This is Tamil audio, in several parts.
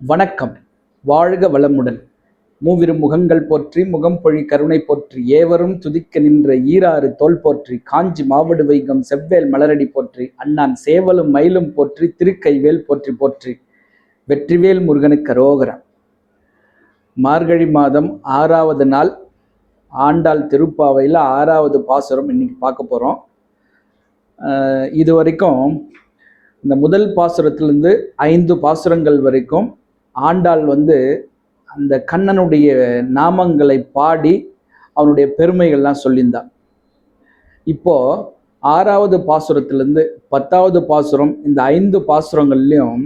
வணக்கம். வாழ்க வளமுடன். மூவிரு முகங்கள் போற்றி முகம் பொழி கருணை போற்றி ஏவரும் துதிக்க நின்ற ஈராறு தோல் போற்றி காஞ்சி மாவடு வைகம் செவ்வேல் மலரடி போற்றி அண்ணான் சேவலும் மயிலும் போற்றி திருக்கைவேல் போற்றி போற்றி வெற்றிவேல் முருகனுக்கு கரோகரம் மார்கழி மாதம் ஆறாவது நாள் ஆண்டாள் திருப்பாவையில் ஆறாவது பாசுரம் இன்னைக்கு பார்க்க போகிறோம் இது வரைக்கும் இந்த முதல் பாசுரத்திலிருந்து ஐந்து பாசுரங்கள் வரைக்கும் ஆண்டாள் வந்து அந்த கண்ணனுடைய நாமங்களை பாடி அவனுடைய பெருமைகள்லாம் சொல்லியிருந்தான் இப்போ ஆறாவது பாசுரத்துலேருந்து பத்தாவது பாசுரம் இந்த ஐந்து பாசுரங்கள்லையும்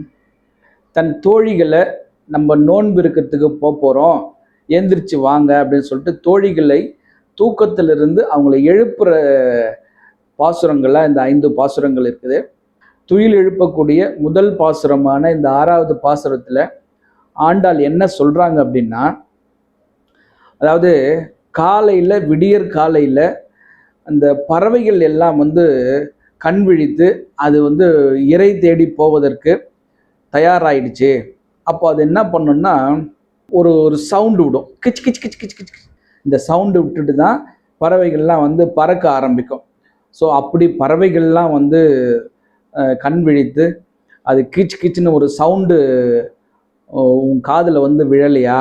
தன் தோழிகளை நம்ம நோன்பு இருக்கிறதுக்கு போக போகிறோம் எந்திரிச்சு வாங்க அப்படின்னு சொல்லிட்டு தோழிகளை தூக்கத்திலிருந்து அவங்கள எழுப்புற பாசுரங்கள்லாம் இந்த ஐந்து பாசுரங்கள் இருக்குது. துயில் எழுப்பக்கூடிய முதல் பாசுரமான இந்த ஆறாவது பாசுரத்தில் ஆண்டாள் என்ன சொல்கிறாங்க அப்படின்னா அதாவது காலையில் விடியற் காலையில் அந்த பறவைகள் எல்லாம் வந்து கண் விழித்து அது வந்து இறை தேடி போவதற்கு தயாராகிடுச்சு அப்போ அது என்ன பண்ணுன்னா ஒரு ஒரு சவுண்டு விடும். கிச் கிச் கிச் கிச் கிச் இந்த சவுண்டு விட்டுட்டு தான் பறவைகள்லாம் வந்து பறக்க ஆரம்பிக்கும். ஸோ அப்படி பறவைகள்லாம் வந்து கண் விழித்து அது கிச் கிச்சுன்னு ஒரு சவுண்டு உன் காதில் வந்து விழலையா?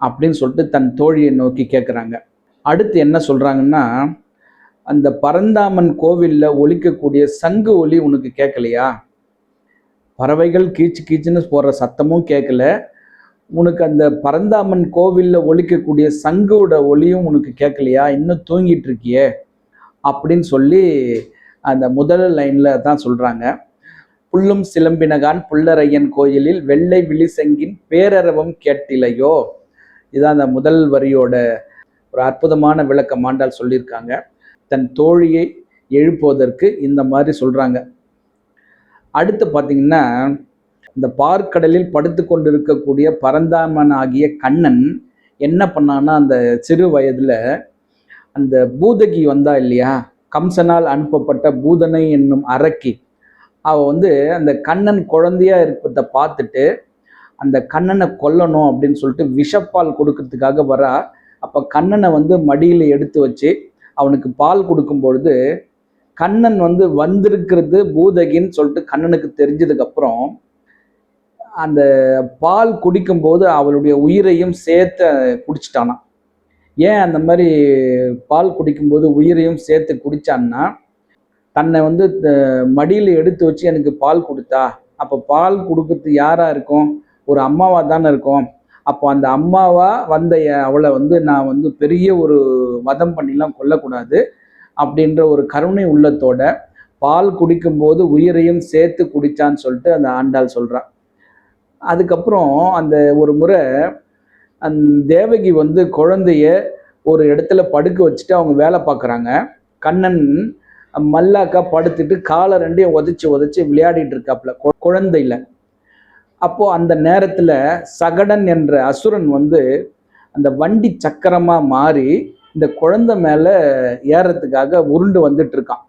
அப்படின்னு சொல்லிட்டு தன் தோழியை நோக்கி கேட்குறாங்க அடுத்து என்ன சொல்கிறாங்கன்னா அந்த பரந்தாமன் கோவிலில் ஒலிக்கக்கூடிய சங்கு ஒலி உனக்கு கேட்கலையா பறவைகள் கீச்சு கீச்சுன்னு போடுற சத்தமும் கேட்கல உனக்கு அந்த பரந்தாமன் கோவிலில் ஒழிக்கக்கூடிய சங்கோட ஒலியும் உனக்கு கேட்கலையா இன்னும் தூங்கிட்டு இருக்கியே? அப்படின்னு சொல்லி அந்த முதல் லைனில் தான் சொல்கிறாங்க புல்லும் சிலம்பினகான் புல்லரையன் கோயிலில் வெள்ளை விழிசெங்கின் பேரரவம் கேட்டிலையோ? இதுதான் அந்த முதல் வரியோட ஒரு அற்புதமான விளக்கம் ஆண்டால் சொல்லியிருக்காங்க. தன் தோழியை எழுப்புவதற்கு இந்த மாதிரி சொல்கிறாங்க அடுத்து பார்த்தீங்கன்னா இந்த பார்க்கடலில் படுத்து கொண்டு இருக்கக்கூடிய பரந்தாமன் ஆகிய கண்ணன் என்ன பண்ணான்னா அந்த சிறு வயதில் அந்த பூதகி வந்தா இல்லையா? கம்சனால் அனுப்பப்பட்ட பூதனை என்னும் அரக்கி அவள் வந்து அந்த கண்ணன் குழந்தையா இருப்பதை பார்த்துட்டு அந்த கண்ணனை கொல்லணும் அப்படின்னு சொல்லிட்டு விஷப்பால் கொடுக்கறதுக்காக வரா. அப்போ கண்ணனை வந்து மடியில் எடுத்து வச்சு அவனுக்கு பால் கொடுக்கும் பொழுது கண்ணன் வந்து வந்திருக்கிறது பூதகின்னு சொல்லிட்டு கண்ணனுக்கு தெரிஞ்சதுக்கப்புறம் அந்த பால் குடிக்கும்போது அவளுடைய உயிரையும் சேர்த்து குடிச்சிட்டானா. ஏன் அந்த மாதிரி பால் குடிக்கும்போது உயிரையும் சேர்த்து குடிச்சான்னா தன்னை வந்து மடியில் எடுத்து வச்சு எனக்கு பால் கொடுத்தா அப்போ பால் கொடுக்கறது யாராக இருக்கும்? ஒரு அம்மாவாக தானே இருக்கும். அப்போ அந்த அம்மாவாக வந்த அவளை வந்து நான் வந்து பெரிய ஒரு வதம் பண்ணிலாம் கொல்லக்கூடாது அப்படின்ற ஒரு கருணை உள்ளத்தோட பால் குடிக்கும்போது உயிரையும் சேர்த்து குடித்தான்னு சொல்லிட்டு அந்த ஆண்டாள் சொல்கிறான் அதுக்கப்புறம் அந்த ஒரு முறை அந் தேவகி வந்து குழந்தைய ஒரு இடத்துல படுக்க வச்சுட்டு அவங்க வேலை பார்க்குறாங்க. கண்ணன் மல்லாக்கா படுத்துட்டு காலை ரெண்டையும் உதச்சி உதச்சி விளையாடிட்டு இருக்காப்புல. குழந்தையில. அப்போ அந்த நேரத்தில் சகடன் என்ற அசுரன் வந்து அந்த வண்டி சக்கரமாக மாறி இந்த குழந்தை மேலே ஏறத்துக்காக உருண்டு வந்துட்டு இருக்கான்.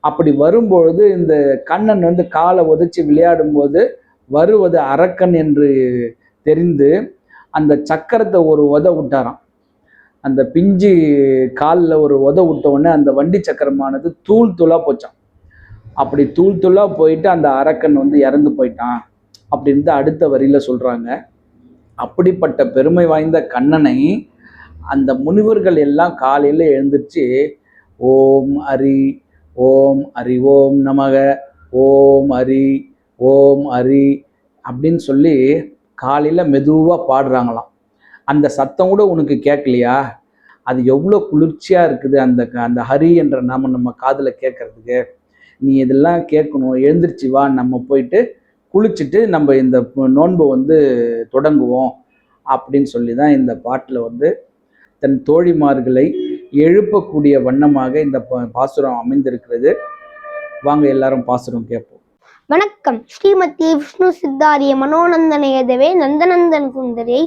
அப்படி வரும்பொழுது இந்த கண்ணன் வந்து காலை உதச்சி விளையாடும்போது வருவது அரக்கன் என்று தெரிந்து அந்த சக்கரத்தை ஒரு உத விட்டாராம். அந்த பிஞ்சு காலில் ஒரு உத விட்ட உடனே அந்த வண்டி சக்கரமானது தூள் தூளாக போச்சான் அப்படி தூள் தூளாக போயிட்டு அந்த அரக்கன் வந்து இறந்து போயிட்டான் அப்படின்ட்டு அடுத்த வரியில் சொல்கிறாங்க அப்படிப்பட்ட பெருமை வாய்ந்த கண்ணனை அந்த முனிவர்கள் எல்லாம் காலையில் எழுந்திரிச்சு ஓம் அரி ஓம் அரி ஓம் நமக ஓம் அரி ஓம் அரி அப்படின்னு சொல்லி காலையில் மெதுவாக பாடுறாங்களாம். அந்த சத்தம் கூட உனக்கு கேட்கலையா? அது எவ்வளோ குளிர்ச்சியாக இருக்குது அந்த அந்த ஹரி என்ற நாம நம்ம காதில் கேட்கறதுக்கு. நீ இதெல்லாம் கேட்கணும். எழுந்திரிச்சு வா. நம்ம போயிட்டு குளிச்சுட்டு நம்ம இந்த நோன்பை வந்து தொடங்குவோம் அப்படின்னு சொல்லி தான் இந்த பாட்டில் வந்து தன் தோழிமார்களை எழுப்பக்கூடிய வண்ணமாக இந்த பாசுரம் அமைந்திருக்கிறது. வாங்க எல்லாரும் பாசுரம் கேட்போம். வணக்கம். ஸ்ரீமதி விஷ்ணு சித்தாரிய மனோநந்தனையதவே நந்தநந்தன் சுந்தரியை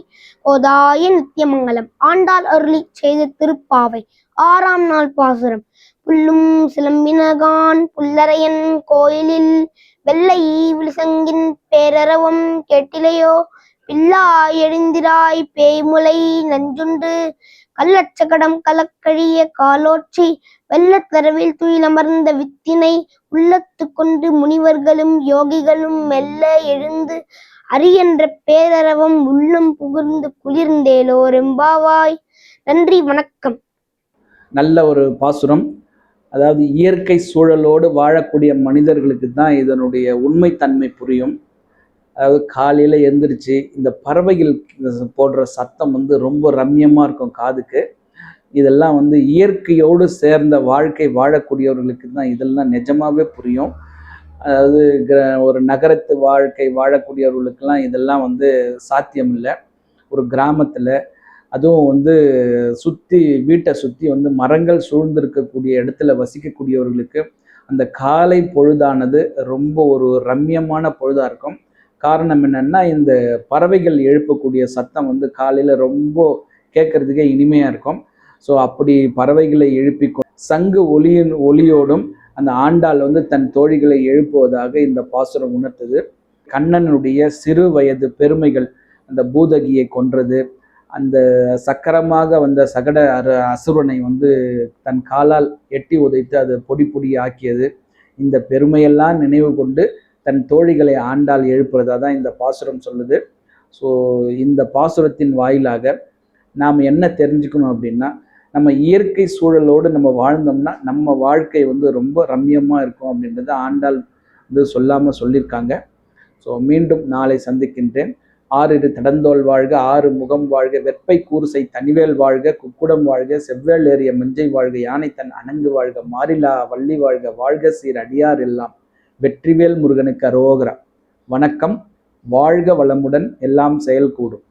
ஓதாய நித்தியமங்கலம் ஆண்டாள் அருளி செய்த திருப்பாவை. ஆறாம் நாள் பாசுரம். புல்லும் சிலம்பினகான் புல்லரையன் கோயிலில் வெள்ளை விழுசங்கின் பேரரவம் கேட்டிலையோ பில்லா எழுந்திராய் பேய்முலை நஞ்சுண்டு. கள்ளச்சகடம் கலக்கழிய காலோற்றி வெள்ளத்தரவில் துயிலமர்ந்த வித்தினை உள்ளத்து கொண்டு முனிவர்களும் யோகிகளும் மெல்ல எழுந்து அரியன்ற பேரரவம் உள்ளம் புகுந்து குளிர்ந்தேலோ ரெம்பாவாய். நன்றி வணக்கம். நல்ல ஒரு பாசுரம். அதாவது இயற்கை சூழலோடு வாழக்கூடிய மனிதர்களுக்கு தான் இதனுடைய உண்மைத்தன்மை புரியும். அதாவது காலையில் எந்திரிச்சு இந்த பறவைகள் போடுற சத்தம் வந்து ரொம்ப ரம்யமாக இருக்கும் காதுக்கு. இதெல்லாம் வந்து இயற்கையோடு சேர்ந்த வாழ்க்கை வாழக்கூடியவர்களுக்கு தான் இதெல்லாம் நிஜமாகவே புரியும். அதாவது கிர- ஒரு நகரத்து வாழ்க்கை வாழக்கூடியவர்களுக்கெல்லாம் இதெல்லாம் வந்து சாத்தியம் இல்லை ஒரு கிராமத்தில் அதுவும் வந்து சுற்றி வீட்டை சுற்றி வந்து மரங்கள் சூழ்ந்திருக்கக்கூடிய இடத்துல வசிக்கக்கூடியவர்களுக்கு அந்த காலை பொழுதானது ரொம்ப ஒரு ரம்யமான பொழுதாக இருக்கும். காரணம் என்னென்னா இந்த பறவைகள் எழுப்பக்கூடிய சத்தம் வந்து காலையில் ரொம்ப கேட்கறதுக்கே இனிமையாக இருக்கும். ஸோ அப்படி பறவைகளை எழுப்பி சங்கு ஒலியின் ஒலியோடும் அந்த ஆண்டாள் வந்து தன் தோழிகளை எழுப்புவதாக இந்த பாசுரம் உணர்த்தது. கண்ணனுடைய சிறு வயது பெருமைகள் அந்த பூதகியை கொன்றது. அந்த சக்கரமாக வந்த சகட அரு அசுரனை வந்து தன் காலால் எட்டி உதைத்து அது பொடி பொடி ஆக்கியது. இந்த பெருமையெல்லாம் நினைவு கொண்டு தன் தோழிகளை ஆண்டால் எழுப்புறதா. தான் இந்த பாசுரம் சொல்லுது. ஸோ இந்த பாசுரத்தின் வாயிலாக நாம் என்ன தெரிஞ்சுக்கணும் அப்படின்னா நம்ம இயற்கை சூழலோடு நம்ம வாழ்ந்தோம்னா நம்ம வாழ்க்கை வந்து ரொம்ப ரம்யமாக இருக்கும் அப்படின்றத ஆண்டாள் வந்து சொல்லாமல் சொல்லியிருக்காங்க. ஸோ மீண்டும் நாளை சந்திக்கின்றேன். ஆறிரு தடந்தோல் வாழ்க ஆறு முகம் வாழ்க வெப்பை கூறுசை தனிவேல் வாழ்க குக்குடம் வாழ்க செவ்வேல் ஏறிய மஞ்சை வாழ்க யானை தன் அணங்கு வாழ்க மாறிலா வள்ளி வாழ்க வாழ்க சீர் அடியார் எல்லாம். வெற்றிவேல் முருகனுக்கு அரோகரா. வணக்கம். வாழ்க வளமுடன் எல்லாம் செயல் கூடும்